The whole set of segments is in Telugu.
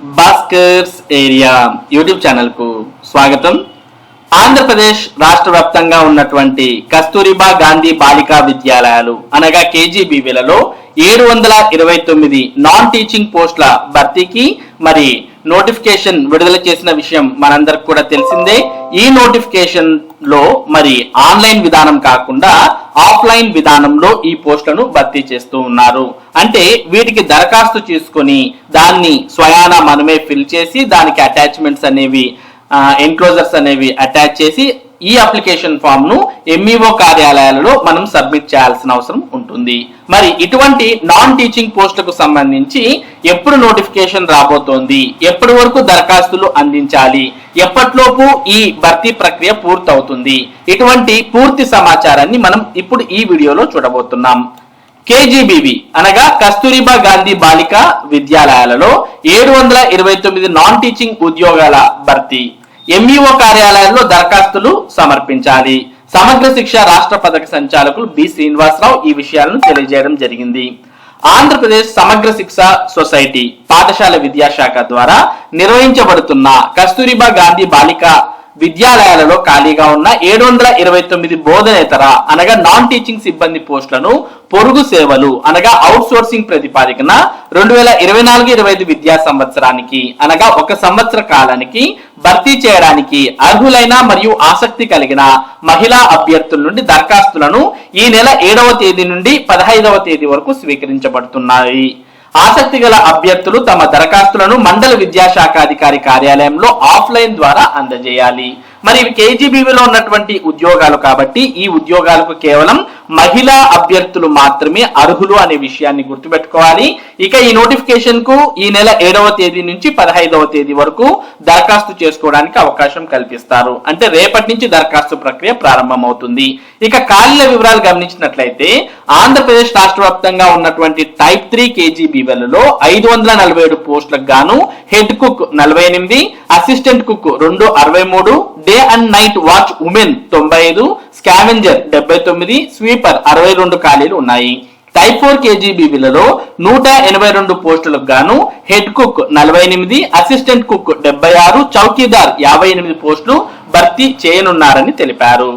భాస్కర్స్ ఏరియా యూట్యూబ్ ఛానల్కు స్వాగతం. ఆంధ్రప్రదేశ్ రాష్ట్ర వ్యాప్తంగా ఉన్నటువంటి కస్తూరిబా గాంధీ బాలికా విద్యాలయాలు అనగా కేజీబీవీలలో ఏడు వందల ఇరవై తొమ్మిది నాన్ టీచింగ్ పోస్టుల భర్తీకి మరి నోటిఫికేషన్ విడుదల చేసిన విషయం మనందరికి కూడా తెలిసిందే. ఈ నోటిఫికేషన్లో మరి ఆన్లైన్ విధానం కాకుండా ఆఫ్లైన్ విధానంలో ఈ పోస్టులను భర్తీ చేస్తూ ఉన్నారు. అంటే వీటికి దరఖాస్తు చేసుకొని దాన్ని స్వయాన మనమే ఫిల్ చేసి దానికి అటాచ్మెంట్స్ అనేవి ఎన్క్లోజర్స్ అనేవి అటాచ్ చేసి ఈ అప్లికేషన్ ఫామ్ను ఎంఈఓ కార్యాలయాలలో మనం సబ్మిట్ చేయాల్సిన అవసరం ఉంటుంది. మరి ఇటువంటి నాన్ టీచింగ్ పోస్టులకు సంబంధించి ఎప్పుడు నోటిఫికేషన్ రాబోతోంది? ఎప్పటి వరకు దరఖాస్తులు అందించాలి? ఎప్పటిలోపు ఈ భర్తీ ప్రక్రియ పూర్తవుతుంది? ఇటువంటి పూర్తి సమాచారాన్ని మనం ఇప్పుడు ఈ వీడియోలో చూడబోతున్నాం. కేజీబీవి అనగా కస్తూరిబా గాంధీ బాలిక విద్యాలయాలలో ఏడు వందల ఇరవై తొమ్మిది నాన్ టీచింగ్ ఉద్యోగాల భర్తీ. ఎంఈఓ కార్యాలయంలో దరఖాస్తులు సమర్పించాలి. సమగ్ర శిక్ష రాష్ట్ర పథక సంచాలకులు బి శ్రీనివాసరావు ఈ విషయాలను తెలియజేయడం జరిగింది. ఆంధ్రప్రదేశ్ సమగ్ర శిక్ష సొసైటీ పాఠశాల విద్యాశాఖ ద్వారా నిర్వహించబడుతున్న కస్తూరిబా గాంధీ బాలిక విద్యాలయాలలో ఖాళీగా ఉన్న ఏడు వందల ఇరవై తొమ్మిది బోధనేతర అనగా నాన్ టీచింగ్ సిబ్బంది పోస్టులను పొరుగు సేవలు అనగా అవుట్ సోర్సింగ్ ప్రతిపాదికన రెండు వేల ఇరవై నాలుగు ఇరవై ఐదు విద్యా సంవత్సరానికి అనగా ఒక సంవత్సర కాలానికి భర్తీ చేయడానికి అర్హులైన మరియు ఆసక్తి కలిగిన మహిళా అభ్యర్థుల నుండి దరఖాస్తులను ఈ నెల ఏడవ తేదీ నుండి పదహైదవ తేదీ వరకు స్వీకరించబడుతున్నాయి. ఆసక్తి గల అభ్యర్థులు తమ దరఖాస్తులను మండల విద్యాశాఖ అధికారి కార్యాలయంలో ఆఫ్లైన్ ద్వారా అందజేయాలి. మరి ఇవి కేజీబీవీలో ఉన్నటువంటి ఉద్యోగాలు కాబట్టి ఈ ఉద్యోగాలకు కేవలం మహిళా అభ్యర్థులు మాత్రమే అర్హులు అనే విషయాన్ని గుర్తుపెట్టుకోవాలి. ఇక ఈ నోటిఫికేషన్కు ఈ నెల ఏడవ తేదీ నుంచి పదహైదవ తేదీ వరకు దరఖాస్తు చేసుకోవడానికి అవకాశం కల్పిస్తారు. అంటే రేపటి నుంచి దరఖాస్తు ప్రక్రియ ప్రారంభమవుతుంది. ఇక ఖాళీల వివరాలు గమనించినట్లయితే ఆంధ్రప్రదేశ్ రాష్ట్ర వ్యాప్తంగా ఉన్నటువంటి టైప్ త్రీ కేజీబీవీలలో ఐదు వందల నలభై ఏడు పోస్టులకు గాను హెడ్ కుక్ నలభై ఎనిమిది అసిస్టెంట్ కుక్ రెండు అరవై మూడు day and night watch women తొంభై ఐదు స్కావెంజర్ డెబ్బై తొమ్మిది స్వీపర్ అరవై రెండు ఖాళీలు ఉన్నాయి. టైప్ ఫోర్ కేజీబీవీలలో నూట ఎనభై రెండు పోస్టులకు గాను హెడ్ కుక్ నలభై ఎనిమిది అసిస్టెంట్ కుక్ డెబ్బై ఆరు చౌకీదార్ యాభై ఎనిమిది పోస్టులు భర్తీ చేయనున్నారని తెలిపారు.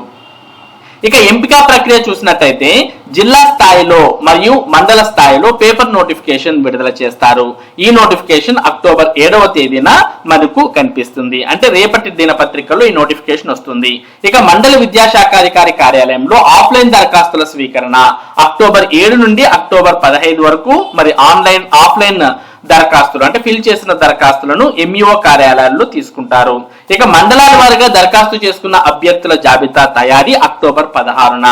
ఇక ఎంపిక ప్రక్రియ చూసినట్టయితే జిల్లా స్థాయిలో మరియు మండల స్థాయిలో పేపర్ నోటిఫికేషన్ విడుదల చేస్తారు. ఈ నోటిఫికేషన్ అక్టోబర్ ఏడవ తేదీన మనకు కనిపిస్తుంది. అంటే రేపటి దినపత్రికలో ఈ నోటిఫికేషన్ వస్తుంది. ఇక మండల విద్యాశాఖాధికారి కార్యాలయంలో ఆఫ్లైన్ దరఖాస్తుల స్వీకరణ. అక్టోబర్ ఏడు నుండి అక్టోబర్ పదహైదు వరకు మరి ఆన్లైన్ ఆఫ్లైన్ దరఖాస్తులు. అంటే ఫిల్ చేసిన దరఖాస్తులను ఎంఈఓ కార్యాలయాల్లో తీసుకుంటారు. ఇక మండలాల వారిగా దరఖాస్తు చేసుకున్న అభ్యర్థుల జాబితా తయారీ అక్టోబర్ పదహారున.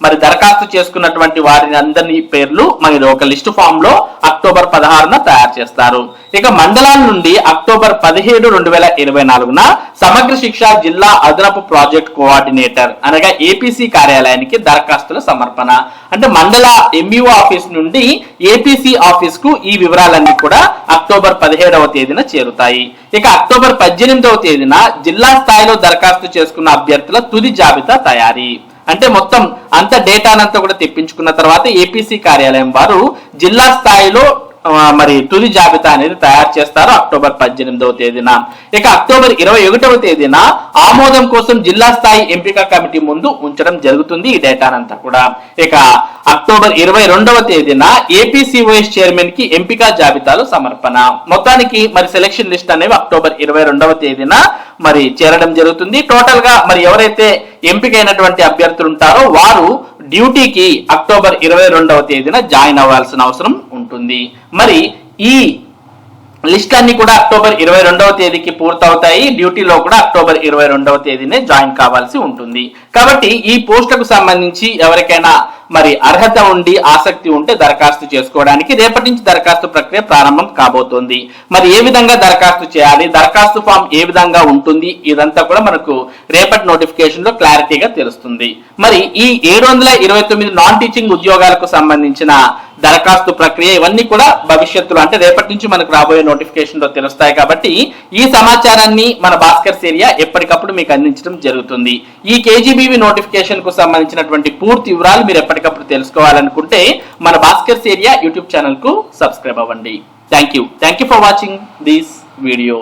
మరి దరఖాస్తు చేసుకున్నటువంటి వారిని అందరినీ పేర్లు మరి ఒక లిస్టు ఫామ్లో అక్టోబర్ పదహారున తయారు చేస్తారు. ఇక మండలాల నుండి అక్టోబర్ పదిహేడు రెండు వేల ఇరవై నాలుగున సమగ్ర శిక్ష జిల్లా అదనపు ప్రాజెక్ట్ కోఆర్డినేటర్ అనగా ఏపీసీ కార్యాలయానికి దరఖాస్తుల సమర్పణ. అంటే మండల ఎంఈఓ ఆఫీస్ నుండి ఏపీసీ ఆఫీస్కు ఈ వివరాలన్నీ కూడా అక్టోబర్ పదిహేడవ తేదీన చేరుతాయి. ఇక అక్టోబర్ పద్దెనిమిదవ తేదీన జిల్లా స్థాయిలో దరఖాస్తు చేసుకున్న అభ్యర్థుల తుది జాబితా తయారీ. అంటే మొత్తం అంత డేటానంతా కూడా తెప్పించుకున్న తర్వాత ఏపీసీ కార్యాలయం వారు జిల్లా స్థాయిలో మరి తుది జాబితా అనేది తయారు చేస్తారు అక్టోబర్ పద్దెనిమిదవ తేదీన. ఇక అక్టోబర్ ఇరవై ఒకటవ తేదీన ఆమోదం కోసం జిల్లా స్థాయి ఎంపిక కమిటీ ముందు ఉంచడం జరుగుతుంది ఈ డేటానంతా కూడా. ఇక అక్టోబర్ ఇరవై రెండవ తేదీన ఏపీసీఓఎస్ చైర్మన్కి ఎంపిక జాబితాలు సమర్పణ. మొత్తానికి మరి సెలక్షన్ లిస్ట్ అనేవి అక్టోబర్ ఇరవై రెండవ తేదీన మరి చేరడం జరుగుతుంది. టోటల్గా మరి ఎవరైతే ఎంపికైనటువంటి అభ్యర్థులు ఉంటారో వారు డ్యూటీకి అక్టోబర్ ఇరవై రెండవ తేదీన జాయిన్ అవ్వాల్సిన అవసరం ఉంటుంది. మరి ఈ లిస్ట్ అన్ని కూడా అక్టోబర్ ఇరవై రెండవ తేదీకి పూర్తవుతాయి. డ్యూటీలో కూడా అక్టోబర్ ఇరవై రెండవ తేదీనే జాయిన్ కావాల్సి ఉంటుంది. కాబట్టి ఈ పోస్టులకు సంబంధించి ఎవరికైనా మరి అర్హత ఉండి ఆసక్తి ఉంటే దరఖాస్తు చేసుకోవడానికి రేపటి నుంచి దరఖాస్తు ప్రక్రియ ప్రారంభం కాబోతోంది. మరి ఏ విధంగా దరఖాస్తు చేయాలి? దరఖాస్తు ఫామ్ ఏ విధంగా ఉంటుంది? ఇదంతా కూడా మనకు రేపటి నోటిఫికేషన్లో క్లారిటీగా తెలుస్తుంది. మరి ఈ ఏడు వందల ఇరవై తొమ్మిది నాన్ టీచింగ్ ఉద్యోగాలకు సంబంధించిన దరఖాస్తు ప్రక్రియ ఇవన్నీ కూడా భవిష్యత్తులో అంటే రేపటి నుంచి మనకు రాబోయే నోటిఫికేషన్లో తెలుస్తాయి కాబట్టి ఈ సమాచారాన్ని మన భాస్కర్ ఏరియా ఎప్పటికప్పుడు మీకు అందించడం జరుగుతుంది. ఈ కేజీబీవీ నోటిఫికేషన్కు సంబంధించినటువంటి పూర్తి వివరాలు మీరు ఎప్పటికప్పుడు తెలుసుకోవాలనుకుంటే మన భాస్కర్స్ ఏరియా యూట్యూబ్ ఛానల్కు సబ్స్క్రైబ్ అవ్వండి. Thank you thank you for watching this video